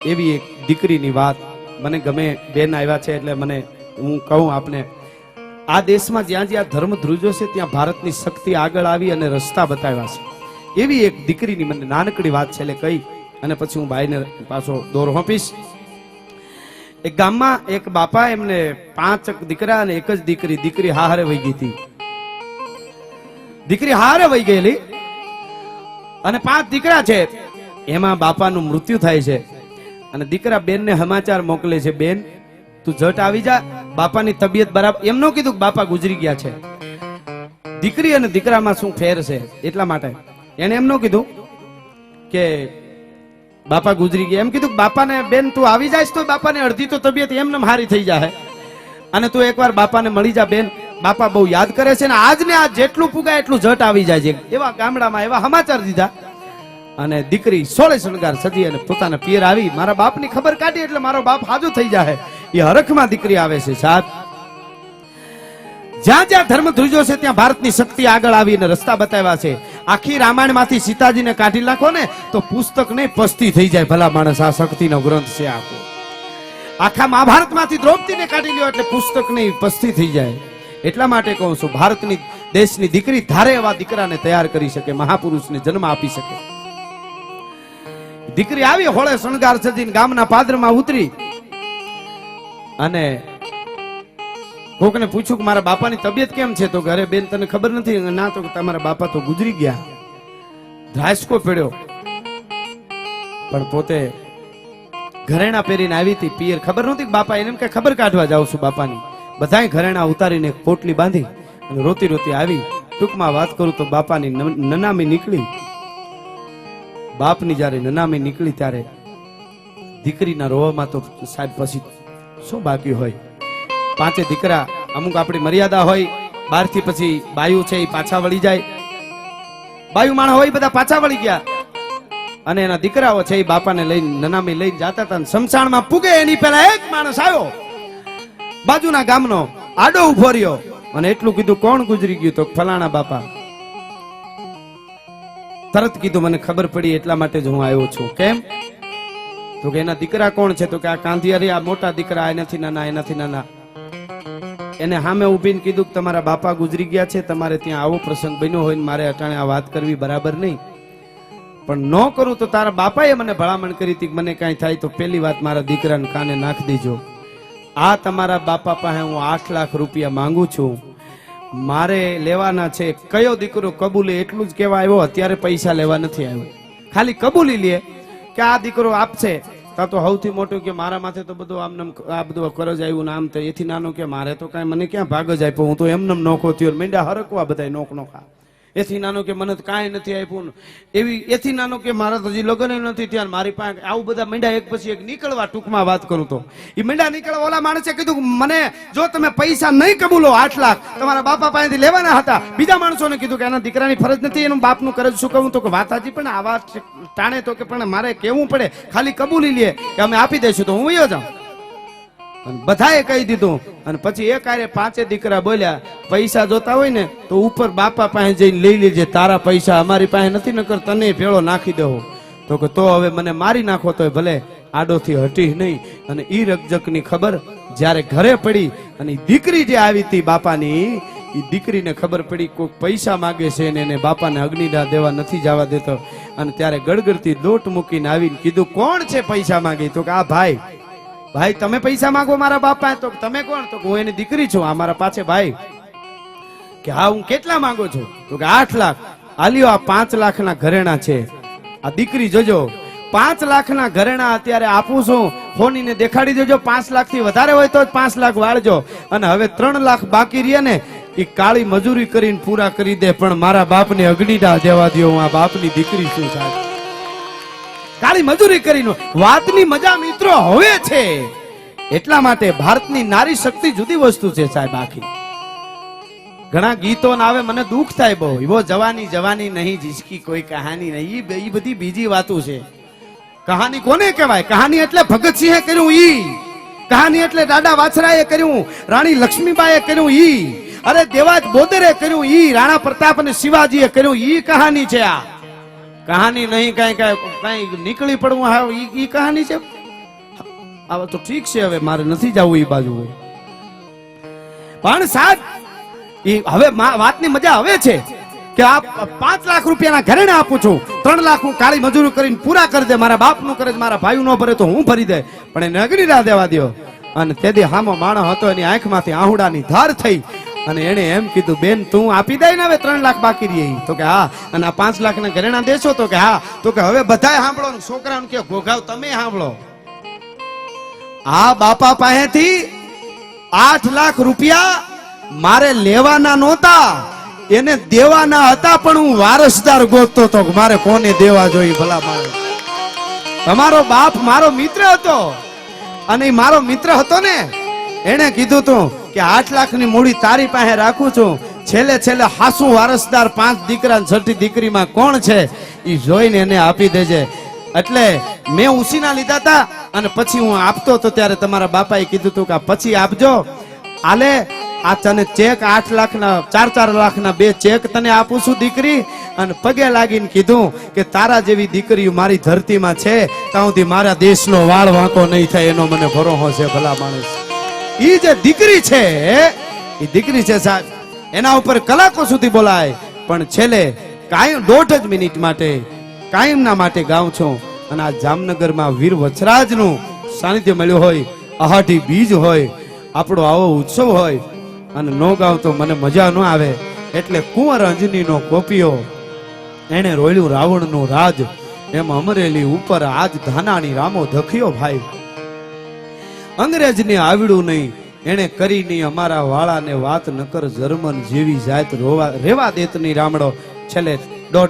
એવી એક દીકરીની વાત. મને ગમે બેન આવ્યા છે એટલે મને હું કહું આપને, આ દેશમાં જ્યાં જ્યાં ધર્મ ધ્રુજો છે, ત્યાં ભારતની શક્તિ આગળ આવી અને રસ્તા બતાવ્યા છે. એવી એક દીકરીની મને નાનકડી વાત છે એટલે કહી અને પછી હું ભાઈને પાછો દોર હોપીશ. એક ગામમાં એક બાપા એમને પાંચ દીકરા અને એક જ દીકરી દીકરી હારે વહી ગઈ હતી. દીકરી હારે વહી ગયેલી અને પાંચ દીકરા છે. એમાં બાપાનું મૃત્યુ થાય છે. અને દીકરા બેનને સમાચાર મોકલે છે, બેન, તું જટ આવી જા. બાપાની તબિયત બરાબર એમ ન કીધું બાપા ગુજરી ગયા છે. દીકરી અને દીકરામાં શું ફેર છે, એટલા માટે. એને એમ ન કીધું કે બાપા ગુજરી ગયા. એમ કીધું કે બાપાને, બેન, તું આવી જાય તો બાપાને અડધી તો તબિયત એમને હારી થઈ જાય અને તું એકવાર બાપાને મળી જા, બેન. બાપા બહુ યાદ કરે છે ને, આજ ને આ જેટલું પુગાય એટલું જટ આવી જાય છે. એવા ગામડામાં એવા સમાચાર દીધા. અને દીકરી સોળે શણગાર સજી અને પોતાના પિયર આવી મારા બાપની ખબર કાઢી એટલે મારો બાપ હાજો થઈ જાય એ હરખમાં દીકરી આવે છે સાહેબ. જ્યાં જ્યાં ધર્મ ધ્રુજો છે ત્યાં ભારતની શક્તિ આગળ આવીને રસ્તા બતાવ્યા છે. આખી રામાયણમાંથી સીતાજીને કાઢી નાખો ને તો પુસ્તક નહીં પસ્તી થઈ જાય ભલા માણસ, આ શક્તિનો ગ્રંથ છે આખો. આખા મહાભારતમાંથી દ્રૌપદીને કાઢી લ્યો એટલે પુસ્તક નહીં પસ્તી થઈ જાય. એટલા માટે કહું છું, ભારતની દેશની દીકરી ધારે એવા દીકરાને તૈયાર કરી શકે, મહાપુરુષને જન્મ આપી શકે. દીકરી આવી હોળે શણગાર સજીને ગામના પાદરમાં ઉતરી અને કોકને પૂછ્યું કે મારા બાપાની તબિયત કેમ છે? તો ઘરે બેન તને ખબર નથી? ના તો તમારા બાપા તો ગુજરી ગયા. ધ્રાસકો પડ્યો. પણ પોતે ઘરેણા પહેરીને આવી હતી. પિયર ખબર નહોતી બાપા એને કે ખબર કાઢવા જાઉં છું બાપાની. બધાય ઘરેણા ઉતારીને પોટલી બાંધી અને રોતી રોતી આવી. ટૂંકમાં વાત કરું તો બાપાની નનામી નીકળી. બાપની જ્યારે નનામી નીકળી ત્યારે દીકરીના રોવામાં તો સાહેબ પછી શું બાકી હોય? પાંચે દીકરા, અમુક આપણી મર્યાદા હોય બહારથી પછી બાયુ છે એ પાછા વળી જાય. બાયુ માણા હોય બધા પાછા વળી ગયા. અને એના દીકરાઓ છે એ બાપાને લઈને, નનામી લઈને જતા હતા શમશાનમાં પૂગે એની પહેલા એક માણસ આવ્યો. બાજુના ગામનો આડો ઊભો રહ્યો અને એટલું કીધું, કોણ ગુજરી ગયું તો ફલાણા બાપા? તરત કીધું, મને ખબર પડી એટલા માટે જ હું આવ્યો છું. કેમ? તો કે એના દીકરા કોણ છે? તો કે આ કાંધિયારી, આ મોટા દીકરા એનાથી નાના એનાથી નાના. એને સામે ઊભીને કીધું કે, તમારા બાપા ગુજરી ગયા છે, તમારે ત્યાં આવો પ્રસંગ બન્યો હોય મારે અટાણે આ વાત કરવી બરાબર નહીં. પણ ન કરું તો તારા બાપાએ મને ભલામણ કરી હતી મને કાંઈ થાય તો પહેલી વાત મારા દીકરાને કાને નાખ દેજો. આ તમારા બાપા પાસે હું આઠ લાખ રૂપિયા માંગુ છું. મારે લેવાના છે. કયો દીકરો કબૂલે એટલું જ કહેવા આવ્યો, અત્યારે પૈસા લેવા નથી આવ્યો. ખાલી કબૂલી લે કે આ દીકરો આપશે. તા તો સૌથી મોટું કે મારા માથે તો બધું આમ આ બધું કરજ આવ્યું ને આમ તો એથી નાનો કે મારે તો કાંઈ મને ક્યાં ભાગ જ આપ્યો? હું તો એમનેમ નોખો થયો મીંડા હરકવા બધા નોખ નોખા. એથી નાનો કે મને કાંઈ નથી આપ્યું. એવી, એથી નાનો કે મારા તો હજી લગ્ન નથી ત્યાં મારી પાસે આવું બધા મેંડા એક પછી એક નીકળવા ટૂંકમાં વાત કરું તો. એ મેંડા નીકળવા ઓલા માણસે કીધું, મને જો તમે પૈસા નહીં કબૂલો આઠ લાખ, તમારા બાપા પાસેથી લેવાના હતા. બીજા માણસોને કીધું કે એના દીકરાની ફરજ નથી, એનું બાપનું કરજ કહું? તો કે, વાત હાજી પણ આવા ટાણે તો કે, પણ મારે કેવું પડે. ખાલી કબૂલી લે, કે અમે આપી દઈશું તો હું વયો જાઉં. અને બધાએ કહી દીધું. અને પછી એક આરે પાંચે દીકરા બોલ્યા, પૈસા જોતા હોય ને, તો ઉપર બાપા પાસે જઈને લઈ લેજે. તારા પૈસા અમારી પાસે નથી, નકર તને ભેળો નાખી દેવો. તો કે, તો હવે મને મારી નાખો તો ભલે, આડોથી હટી નહીં. અને ઈ રકજકની ખબર જ્યારે ઘરે પડી, અને દીકરી જે આવી હતી બાપાની એ દીકરીને ખબર પડી કોઈ પૈસા માગે છે ને, એને બાપાને અગ્નિદા દેવા નથી જવા દેતો. અને ત્યારે ગડગડતી દોટ મૂકીને આવીને કીધું, કોણ છે પૈસા માગે? તો કે, આ ભાઈ. ભાઈ, તમે પૈસા માંગો મારા બાપા તો તમે કોણ? તો હું એની દીકરી છું, આ મારા પાછે ભાઈ. કે હા, હું કેટલા માંગુ છું? તો કે આઠ લાખ. આલ્યો, આ પાંચ લાખના ઘરેણા છે. આ દીકરી જોજો. પાંચ લાખના ઘરેણા અત્યારે આપું છું. ફોનીને દેખાડી દેજો, પાંચ લાખથી વધારે હોય તો પાંચ લાખ વાળજો. અને હવે ત્રણ લાખ બાકી રહે ને, એ કાળી મજૂરી કરીને પૂરા કરી દે. પણ મારા બાપને અગ્નિદાહ દેવા દો હું આ બાપની દીકરી છું, સાહેબ. કાળી મજૂરી કરીને વાતની મજા મિત્રો હવે છે. એટલા માટે ભારતની નારી શક્તિ જુદી વસ્તુ છે સાહેબ આખી. ઘણા ગીતો ના આવે મને દુઃખ થાય બહુ. એવો જવાની જવાની નહીં જીસકી કોઈ કહાની નહીં. એ બધી બીજી વાતો છે. કહાની કોને કહેવાય? કહાની એટલે ભગતસિંહે કર્યું ઈ. કહાની એટલે દાદા વાછરાએ કર્યું. રાણી લક્ષ્મીબાઈએ કર્યું ઈ. અરે દેવાજ બોદરે કર્યું ઈ. રાણા પ્રતાપ અને શિવાજીએ કર્યું ઈ કહાની છે આ. કહાની નહીં, કઈ કઈ કઈ નીકળી પડવું, હા, ઈ કહાની છે? હવે તો ઠીક છે હવે, મારે નથી જવું એ બાજુ પણ એ હવે વાતની મજા હવે છે કે આ પાંચ લાખ રૂપિયાના ઘરેણે આપું છું. ત્રણ લાખ હું કાળી મજૂરી કરીને પૂરા કરી દે, મારા બાપનું કરે મારા ભાઈ નો ભરે તો હું ભરી દે. પણ એને અગ્નિ રાહ દેવા દ્યો. અને તેથી હામો માણસ હતો, એની આંખમાંથી આહુડાની ધાર થઈ અને એને એમ કીધું, બેન, તું આપી દે ને હવે ત્રણ લાખ બાકી રહી. તો કે, હા. અને આ પાંચ લાખ ના ઘરેણા દેશો તો કે, હા. તો કે, હવે બધા સાંભળો ને કે ઘોઘાવ તમે સાંભળો. આ બાપા પાસેથી આઠ લાખ રૂપિયા મારે લેવાના નહોતા. એને દેવાના હતા, પણ હું વારસદાર ગોતતો હતો મારે કોને દેવા જોઈએ ભલા મારે તમારો બાપ મારો મિત્ર હતો. અને મારો મિત્ર હતો ને એને કીધું તું કે આઠ લાખની મૂડી તારી પાસે રાખું છું. છેલ્લે છેલ્લે હાસુ વારસદાર પાંચ દીકરા છઠ્ઠી દીકરીમાં કોણ છે? એ જોઈને એને આપી દેજે. એટલે મેં ઉસીના લીધા હતા અને પછી હું આપતો હતો ત્યારે તમારા બાપાએ કીધું હતું કે પછી આપજો. આલે, આ તને ચેક આઠ લાખના, ચાર ચાર લાખના બે ચેક તને આપું છું દીકરી. અને પગે લાગીને કીધું કે તારા જેવી દીકરીઓ મારી ધરતીમાં છે, ત્યાં સુધી મારા દેશનો વાળ વાંકો નહીં થાય એનો મને ભરોહો છે ભલા માણસ. ઈ જે દીકરી છે એ દીકરી છે સાહેબ. એના ઉપર કલાકો સુધી બોલાય. પણ છેલ્લે કાયમ દોઢ જ મિનિટ માટે, કાયમના માટે ગાઉં છું. અને આ જામનગરમાં વીર વચરાજનું સાનિધ્ય મળ્યું હોય અહાઢી બીજ હોય, આપણો આવો ઉત્સવ હોય, અને નો ગાવ તો મને મજા ન આવે. એટલે કુંવર અંજનીનો કોપિયો એણે રોયલું રાવણનું રાજ, એમ અમરેલી ઉપર આજ ધાનાણી રામો ધખ્યો ભાઈ. અંગ્રેજને આવડ્યું નહીં. કરી નહીં અમારા વાળાને વાત નકર જર્મન જેવી જાત રોવા રેવા દેતની રામડો. છેલ્લે